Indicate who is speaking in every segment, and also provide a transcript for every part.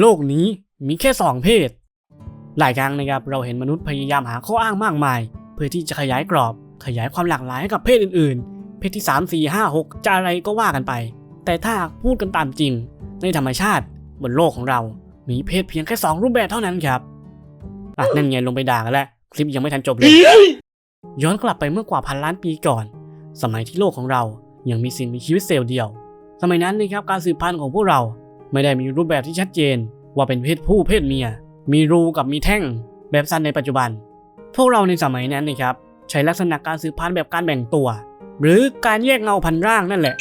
Speaker 1: โลกนี้มีแค่สองเพศ หลายครั้งนะครับเราเห็นมนุษย์พยายามหาข้ออ้างมากมาย เพื่อที่จะขยายกรอบ ขยายความหลากหลายให้กับเพศอื่นๆ เพศที่ 3 4 5 6 จะอะไรก็ว่ากันไป แต่ถ้าพูดกันตามจริง ในธรรมชาติบนโลกของเรา มีเพศเพียงแค่ 2 รูปแบบเท่านั้นครับอะนั่นไงลงไปด่ากันแล้วคลิปยังไม่ทันจบเลย ย้อนกลับไปเมื่อกว่าพันล้านปีก่อน สมัยที่โลกของเรายังมีสิ่งมีชีวิตเซลล์เดียว สมัยนั้นนะครับการสืบพันธุ์ของพวกเรา ไม่ได้มีรูปแบบที่ชัดเจน ว่าเป็นเพศผู้เพศเมีย มีรูกับมีแท่ง แบบสั้นในปัจจุบัน พวกเราในสมัยนั้นนะครับใช้ลักษณะการสืบพันธุ์แบบการแบ่งตัว หรือการแยกเงาพันร่างนั่นแหละ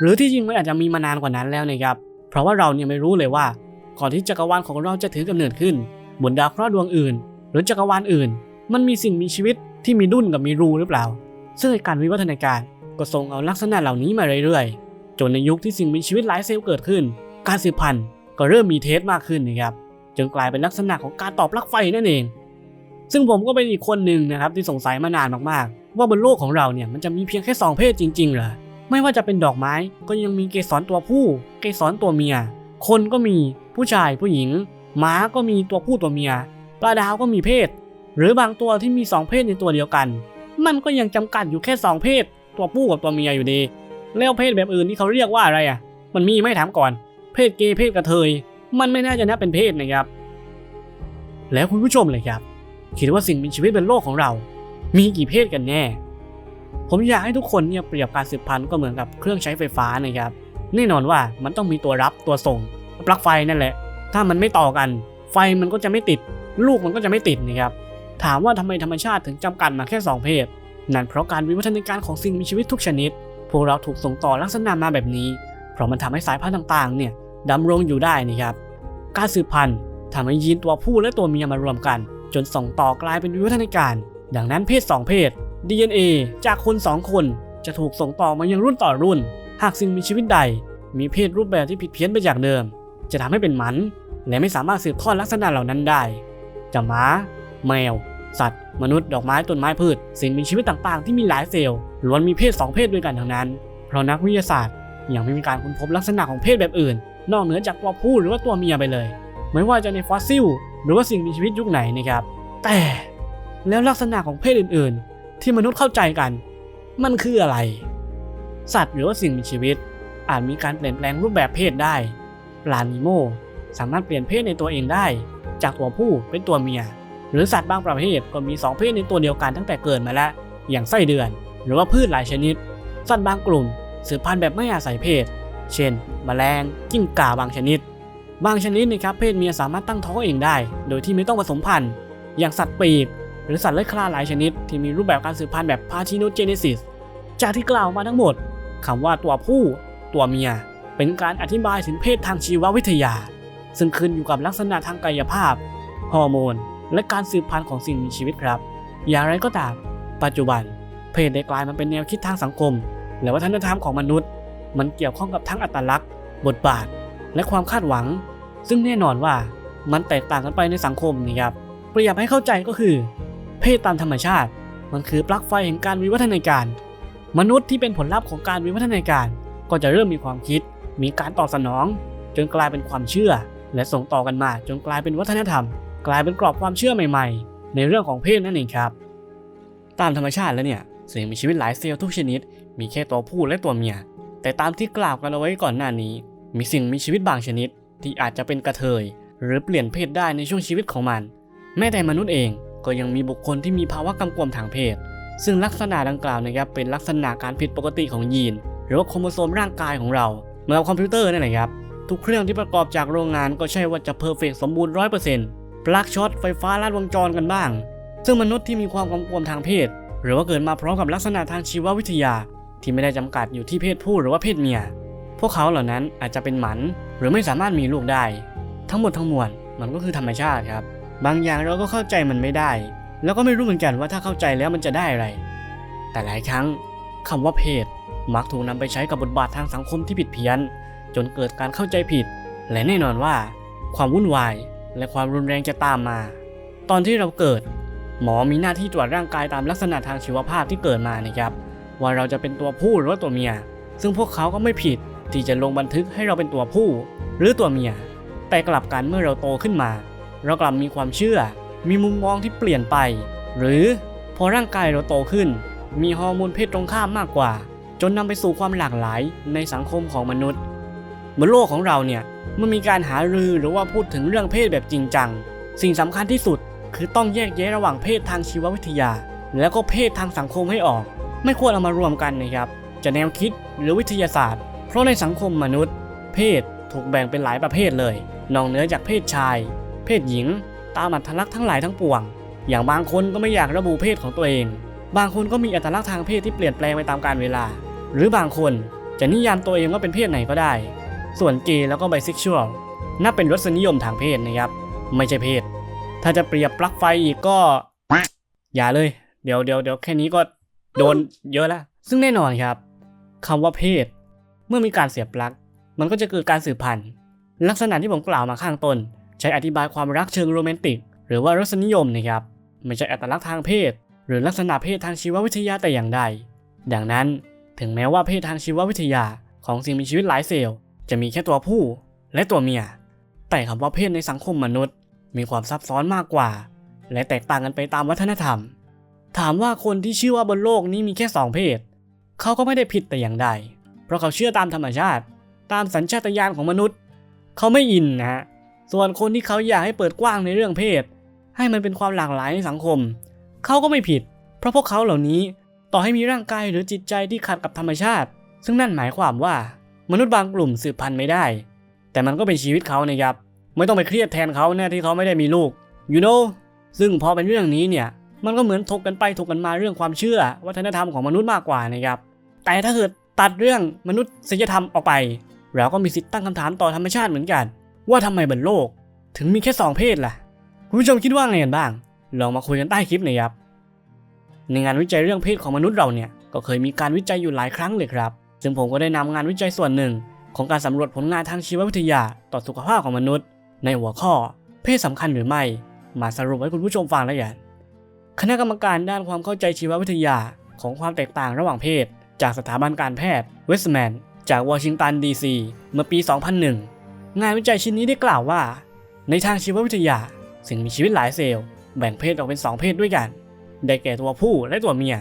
Speaker 1: หรือที่จริงมันอาจจะมีมานานกว่านั้นแล้วนะครับเพราะว่าเราเนี่ยไม่รู้เลยว่า ก่อนที่จักรวาลของเราจะถือกำเนิดขึ้น บนดาวเคราะห์ดวงอื่น หรือจักรวาลอื่น มันมีสิ่งมีชีวิตที่มีดุ้นกับมีรูหรือเปล่า ซึ่งการวิวัฒนาการก็ส่งเอาลักษณะเหล่านี้มาเรื่อยๆจนในยุคที่สิ่งมีชีวิตหลายเซลล์เกิดขึ้น การสืบพันธุ์ก็เริ่มมีเทสมากขึ้นนะครับจนกลายเป็นลักษณะของการตอบปลั๊กไฟนั่นเอง ซึ่งผมก็เป็นอีกคนหนึ่งนะครับที่สงสัยมานานมากๆ ว่าบนโลกของเราเนี่ยมันจะมีเพียงแค่สองเพศจริงๆเหรอไม่ว่าจะเป็นดอกไม้ก็ยังมีเกสรตัวผู้ เกสรตัวเมีย คนก็มีผู้ชายผู้หญิง ม้าก็มีตัวผู้ตัวเมีย ปลาดาวก็มีเพศ หรือบางตัวที่มีสองเพศในตัวเดียวกัน มันก็ยังจำกัดอยู่แค่สองเพศ ตัวผู้กับตัวเมียอยู่ดี แล้วเพศแบบอื่นที่เขาเรียกว่าอะไรอะ มันมีไม่ถามก่อน เพศเกย์เพศกระเทย มันไม่น่าจะนับเป็นเพศนะครับ แล้วคุณผู้ชมเลยครับ คิดว่าสิ่งมีชีวิตบนโลกของเรา มีกี่เพศกันแน่ ผมอยากให้ทุกคนเนี่ยเปรียบการสืบพันธุ์ก็เหมือนกับเครื่องใช้ไฟฟ้านะครับ แน่นอนว่ามันต้องมีตัวรับตัวส่งปลั๊กไฟนั่นแหละ ถ้ามันไม่ต่อกัน ไฟมันก็จะไม่ติด ลูกมันก็จะไม่ติดนะครับ ถามว่าทำไมธรรมชาติถึงจำกัดมาแค่ 2 เพศ นั่นเพราะการวิวัฒนาการของสิ่งมีชีวิตทุกชนิด พวกเราถูกส่งต่อลักษณะมาแบบนี้ เพราะมันทำให้สายพันธุ์ต่างๆ เนี่ย ดำรงอยู่ได้นะครับ การสืบพันธุ์ทำให้ยีนตัวผู้และตัวเมียมารวมกัน จนส่งต่อกลายเป็นวิวัฒนาการ ดังนั้นเพศ 2 เพศ DNA จากคน 2 คน จะถูกส่งต่อมายังรุ่นต่อรุ่น หากสิ่งมีชีวิตใด มีเพศรูปแบบที่ผิดเพี้ยนไปจากเดิม จะทำให้เป็นหมัน และไม่สามารถสืบทอดลักษณะเหล่านั้นได้จะหมา แมว สัตว์ มนุษย์ ดอกไม้ ต้นไม้พืช สิ่งมีชีวิตต่างๆ ที่มีหลายเซลล์ล้วนมีเพศ 2 เพศด้วยกันทั้งนั้น เพราะนักวิทยาศาสตร์ยังไม่มีการค้นพบลักษณะของเพศแบบอื่น นอกเหนือจากตัวผู้หรือว่าตัวเมียไปเลย ไม่ว่าจะในฟอสซิล หรือว่าสิ่งมีชีวิตยุคไหนนะครับ แต่แล้วลักษณะของเพศอื่น ๆ ที่มนุษย์เข้าใจกัน มันคืออะไร สัตว์หรือว่าสิ่งมีชีวิต อาจมีการเปลี่ยนแปลงรูปแบบเพศได้ปลานิโมสามารถเปลี่ยนเพศในตัวเองได้ จากตัวผู้เป็นตัวเมีย หรือสัตว์บางประเภทก็มี 2 เพศในตัวเดียวกันตั้งแต่เกิดมาแล้ว อย่างไส้เดือน หรือว่าพืชหลายชนิด สัตว์บางกลุ่มสืบพันธุ์แบบไม่อาศัยเพศ เช่นแมลงกิ้งก่าบางชนิด บางชนิดนะครับเพศเมียสามารถตั้งท้องเองได้ โดยที่ไม่ต้องผสมพันธุ์ อย่างสัตว์ปีก หรือสัตว์เลื้อยคลานหลายชนิด ที่มีรูปแบบการสืบพันธุ์แบบ Parthenogenesis จากที่กล่าวมาทั้งหมดคำว่าตัวผู้ ตัวเมีย เป็นการอธิบายถึงเพศทางชีววิทยา ซึ่งขึ้นอยู่กับลักษณะทางกายภาพฮอร์โมน และการสืบพันธุ์ของสิ่งมีชีวิตครับ อย่างไรก็ตาม ปัจจุบัน เพศได้กลายมาเป็นแนวคิดทางสังคม และวัฒนธรรมของมนุษย์ มันเกี่ยวข้องกับทั้งอัตลักษณ์ บทบาท และความคาดหวัง ซึ่งแน่นอนว่ามันแตกต่างกันไปในสังคมนะครับปรียบให้เข้าใจก็คือ เพศตามธรรมชาติ มันคือปลั๊กไฟแห่งการวิวัฒนาการ มนุษย์ที่เป็นผลลัพธ์ของการวิวัฒนาการ ก็จะเริ่มมีความคิด มีการตอบสนอง จนกลายเป็นความเชื่อ และส่งต่อกันมาจนกลายเป็นวัฒนธรรม กลายเป็นกรอบความเชื่อใหม่ ๆ ในเรื่องของเพศนั่นเองครับ ตามธรรมชาติแล้วเนี่ยสิ่งมีชีวิตหลายเซลล์ทุกชนิด มีแค่ตัวผู้และตัวเมีย แต่ตามที่กล่าวกันเอาไว้ก่อนหน้านี้ มีสิ่งมีชีวิตบางชนิด ที่อาจจะเป็นกระเทย หรือเปลี่ยนเพศได้ในช่วงชีวิตของมัน แม้แต่มนุษย์เองก็ยังมีบุคคลที่มีภาวะกำกวมทางเพศ ซึ่งลักษณะดังกล่าวนะครับเป็นลักษณะการผิดปกติของยีน หรือว่าโครโมโซมร่างกายของเราเหมือนกับคอมพิวเตอร์นั่นแหละครับทุกเครื่องที่ประกอบจากโรงงานก็ใช่ว่าจะเพอร์เฟกสมบูรณ์ร้อยเปอร์เซ็นต์ปลั๊กช็อตไฟฟ้าลัดวงจรกันบ้าง ซึ่งมนุษย์ที่มีความกำกวมทางเพศ หรือว่าเกิดมาพร้อมกับลักษณะทางชีววิทยา ที่ไม่ได้จำกัดอยู่ที่เพศผู้หรือว่าเพศเมีย พวกเขาเหล่านั้นอาจจะเป็นหมันหรือไม่สามารถมีลูกได้ ทั้งหมดทั้งมวลมันก็คือธรรมชาติครับ บางอย่างเราก็เข้าใจมันไม่ได้ แล้วก็ไม่รู้เหมือนกันว่าถ้าเข้าใจแล้วมันจะได้อะไร แต่หลายครั้งคำว่าเพศมักถูกนำไปใช้กับบทบาททางสังคมที่ผิดเพี้ยน จนเกิดการเข้าใจผิด และแน่นอนว่า ความวุ่นวายและความรุนแรงจะตามมา ตอนที่เราเกิด หมอมีหน้าที่ตรวจร่างกายตามลักษณะทางชีวภาพที่เกิดมานะครับ ว่าเราจะเป็นตัวผู้หรือว่าตัวเมีย ซึ่งพวกเขาก็ไม่ผิดที่จะลงบันทึกให้เราเป็นตัวผู้ หรือตัวเมีย แต่กลับกันเมื่อเราโตขึ้นมา เรากลับมีความเชื่อ มีมุมมองที่เปลี่ยนไป หรือพอร่างกายเราโตขึ้น มีฮอร์โมนเพศตรงข้ามมากกว่า จนนำไปสู่ความหลากหลายในสังคมของมนุษย์บนโลกของเราเนี่ยเมื่อมีการหารือหรือว่าพูดถึงเรื่องเพศแบบจริงจัง สิ่งสำคัญที่สุดคือต้องแยกแยะระหว่างเพศทางชีววิทยา แล้วก็เพศทางสังคมให้ออก ไม่ควรเอามารวมกันนะครับ จะแนวคิดหรือวิทยาศาสตร์ เพราะในสังคมมนุษย์ เพศถูกแบ่งเป็นหลายประเภทเลย นอกเหนือจากเพศชาย เพศหญิง ตามอัตลักษณ์ทั้งหลายทั้งปวง อย่างบางคนก็ไม่อยากระบุเพศของตัวเอง บางคนก็มีอัตลักษณ์ทางเพศที่เปลี่ยนแปลงไปตามกาลเวลา หรือบางคนจะนิยามตัวเองว่าเป็นเพศไหนก็ได้ ส่วนเกย์แล้วก็ไบเซ็กชวลนับเป็นรสนิยมทางเพศนะครับ ไม่ใช่เพศ ถ้าจะเปรียบปลั๊กไฟอีกก็ อย่าเลย เดี๋ยวเดี๋ยวเดี๋ยวแค่นี้ก็ โดนเยอะแล้ว ซึ่งแน่นอนครับคำว่าเพศ เมื่อมีการเสียบปลั๊กมันก็จะเกิดการสืบพันธุ์ ลักษณะที่ผมกล่าวมาข้างต้น ใช้อธิบายความรักเชิงโรแมนติก หรือว่ารสนิยมนะครับไม่ใช่อัตลักษณ์ทางเพศ หรือลักษณะเพศทางชีววิทยาแต่อย่างใด ดังนั้นถึงแม้ว่าเพศทางชีววิทยาของสิ่งมีชีวิตหลายเซลล์ จะมีแค่ตัวผู้ และตัวเมีย แต่คำว่าเพศในสังคมมนุษย์ มีความซับซ้อนมากกว่า และแตกต่างกันไปตามวัฒนธรรม ถามว่าคนที่เชื่อว่าบนโลกนี้มีแค่สองเพศ เขาก็ไม่ได้ผิดแต่อย่างใด เพราะเขาเชื่อตามธรรมชาติ ตามสัญชาตญาณของมนุษย์ เขาไม่อินนะฮะ ส่วนคนที่เขาอยากให้เปิดกว้างในเรื่องเพศ ให้มันเป็นความหลากหลายในสังคม เขาก็ไม่ผิด เพราะพวกเขาเหล่านี้ต่อให้มีร่างกายหรือจิตใจที่ขัดกับธรรมชาติ ซึ่งนั่นหมายความว่ามนุษย์บางกลุ่มสืบพันธุ์ไม่ได้ แต่มันก็เป็นชีวิตเขานะครับ ไม่ต้องไปเครียดแทนเขาแน่ที่เขาไม่ได้มีลูก you know ซึ่งพอเป็นเรื่องนี้เนี่ย มันก็เหมือนถกกันไปถกกันมาเรื่องความเชื่อ วัฒนธรรมของมนุษย์มากกว่านะครับ แต่ถ้าเกิดตัดเรื่องมนุษย์ศิลธรรมออกไป เราก็มีสิทธิ์ตั้งคำถามต่อธรรมชาติเหมือนกัน ว่าทำไมบนโลก ถึงมีแค่สองเพศล่ะ คุณผู้ชมคิดว่าไงกันบ้าง ลองมาคุยกันใต้คลิปหน่อยครับในงานวิจัยเรื่องเพศของมนุษย์เราเนี่ยก็เคยมีการวิจัยอยู่หลายครั้งเลยครับ ซึ่งผมก็ได้นำงานวิจัยส่วนหนึ่ง ของการสำรวจผลงานทางชีววิทยาต่อสุขภาพของมนุษย์ ในหัวข้อ เพศสำคัญหรือไม่ มาสรุปให้คุณผู้ชมฟังแล้วกัน คณะกรรมการด้านความเข้าใจชีววิทยาของความแตกต่างระหว่างเพศ จากสถาบันการแพทย์เวสแมนจากวอชิงตันดีซีเมื่อปี 2001 งานวิจัยชิ้นนี้ได้กล่าวว่า ในทางชีววิทยา สิ่งมีชีวิตหลายเซลล์ แบ่งเพศออกเป็น 2 เพศด้วยกัน ได้แก่ตัวผู้และตัวเมีย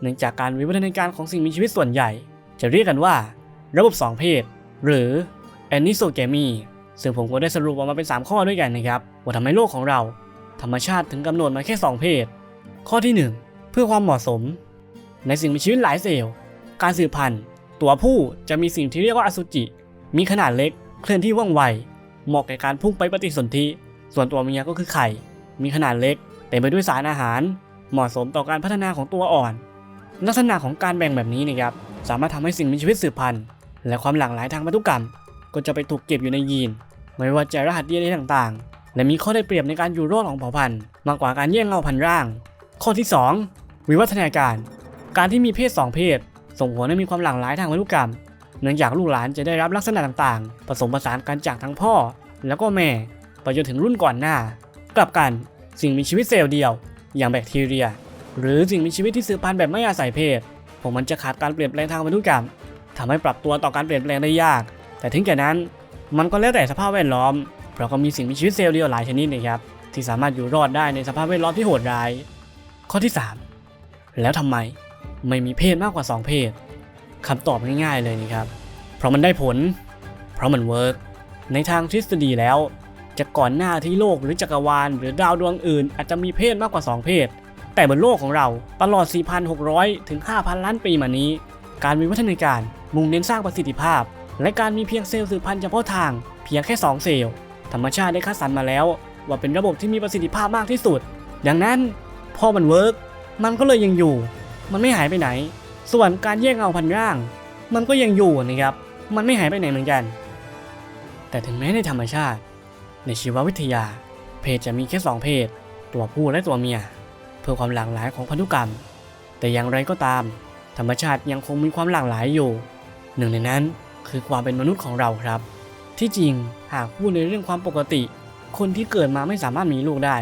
Speaker 1: เนื่องจากการวิวัฒนาการของสิ่งมีชีวิตส่วนใหญ่ จะเรียกกันว่า ระบบ 2 เพศ หรือ anisogamy ซึ่งผมก็ได้สรุปออกมาเป็น 3 ข้อด้วยกันนะครับว่าทำไมโลกของเรา ธรรมชาติถึงกำหนดมาแค่ 2 เพศ ข้อที่ 1 เพื่อความเหมาะสม ในสิ่งมีชีวิตหลายเซลล์ การสืบพันธุ์ ตัวผู้จะมีสิ่งที่เรียกว่าอสุจิ มีขนาดเล็ก เคลื่อนที่ว่องไว เหมาะแก่การพุ่งไปปฏิสนธิ ส่วนตัวเมียก็คือไข่ มีขนาดเล็กเต็มไปด้วยสารอาหาร เหมาะสมต่อการพัฒนาของตัวอ่อน ลักษณะของการแบ่งแบบนี้นะครับ สามารถทำให้สิ่งมีชีวิตสืบพันธุ์ และความหลากหลายทางพันธุกรรม ก็จะไปถูกเก็บอยู่ในยีน ไม่ว่าจะรหัส DNA ต่างๆ และมีข้อได้เปรียบในการอยู่รอดของเผ่าพันธุ์ มากกว่าการแย่งเงาพันธุ์ร่าง ข้อที่ 2 วิวัฒนาการ การที่มีเพศ 2 เพศ ส่งผลให้มีความหลากหลายทางพันธุกรรม เนื่องจากลูกหลานจะได้รับลักษณะต่างๆ ผสมผสานกันจากทั้งพ่อ แล้วก็แม่ไปจนถึงรุ่นก่อนหน้า กลับกันสิ่งมีชีวิตเซลล์เดียว อย่างแบคทีเรีย หรือสิ่งมีชีวิตที่สืบพันธุ์แบบไม่อาศัยเพศพวกมันจะขาดการเปลี่ยนแปลงทางพันธุกรรมทำให้ปรับตัวต่อการเปลี่ยนแปลงได้ยาก แต่ถึงแก่นั้นมันก็แล้วแต่สภาพแวดล้อม เพราะก็มีสิ่งมีชีวิตเซลล์เดียวหลายชนิดนะครับที่สามารถอยู่รอดได้ในสภาพแวดล้อมที่โหดร้าย ข้อที่ 3 แล้วทำไมไม่มีเพศมากกว่า 2 เพศคำตอบง่ายๆเลยนะครับ เพราะมันได้ผล เพราะมันเวิร์กในทางทฤษฎีแล้ว จะก่อนหน้าที่โลกหรือจักรวาล หรือดาวดวงอื่น อาจจะมีเพศมากกว่า 2 เพศ แต่บนโลกของเราตลอด 4,600 ถึง 5,000 ล้านปีมานี้ การมีวัฒนาการมุ่งเน้นสร้างประสิทธิภาพ และการมีเพียงเซลล์สืบพันธุ์เฉพาะทางเพียงแค่ 2 เซลล์ธรรมชาติได้คัดสรรมาแล้ว ว่าเป็นระบบที่มีประสิทธิภาพมากที่สุด ดังนั้น พอมันเวิร์กมันก็เลยยังอยู่ มันไม่หายไปไหน ส่วนการแยกเงาพันธุ์ร่าง มันก็ยังอยู่นะครับ มันไม่หายไปไหนเหมือนกัน แต่ถึงแม้ในธรรมชาติ ในชีววิทยา เพศจะมีแค่สองเพศ ตัวผู้และตัวเมีย เพื่อความหลากหลายของพันธุกรรม แต่อย่างไรก็ตาม ธรรมชาติยังคงมีความหลากหลายอยู่ หนึ่งในนั้นคือความเป็นมนุษย์ของเราครับ ที่จริงหากพูดในเรื่องความปกติ คนที่เกิดมาไม่สามารถมีลูกได้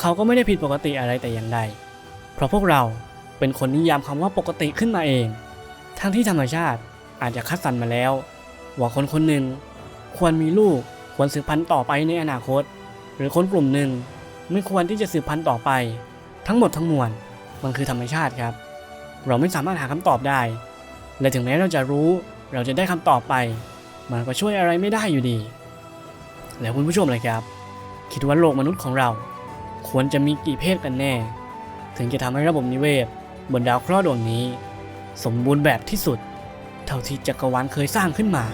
Speaker 1: เขาก็ไม่ได้ผิดปกติอะไรแต่อย่างใด เพราะพวกเราเป็นคนนิยามคำว่าปกติขึ้นมาเอง ทั้งที่ธรรมชาติอาจจะคัดสรรมาแล้ว ว่าคนคนหนึ่งควรมีลูกควรสืบพันธุ์ต่อไปในอนาคต หรือคนกลุ่มหนึ่งไม่ควรที่จะสืบพันธุ์ต่อไป ทั้งหมดทั้งมวลมันคือธรรมชาติครับ เราไม่สามารถหาคำตอบได้ และถึงแม้เราจะรู้เราจะได้คำตอบไป มันก็ช่วยอะไรไม่ได้อยู่ดี แล้วคุณผู้ชมเลยครับ คิดว่าโลกมนุษย์ของเรา ควรจะมีกี่เพศกันแน่ ถึงจะทำให้ระบบนิเวศ บนดาวเคราะห์ดวงนี้ สมบูรณ์แบบที่สุด เท่าที่จักรวาลเคยสร้างขึ้นมา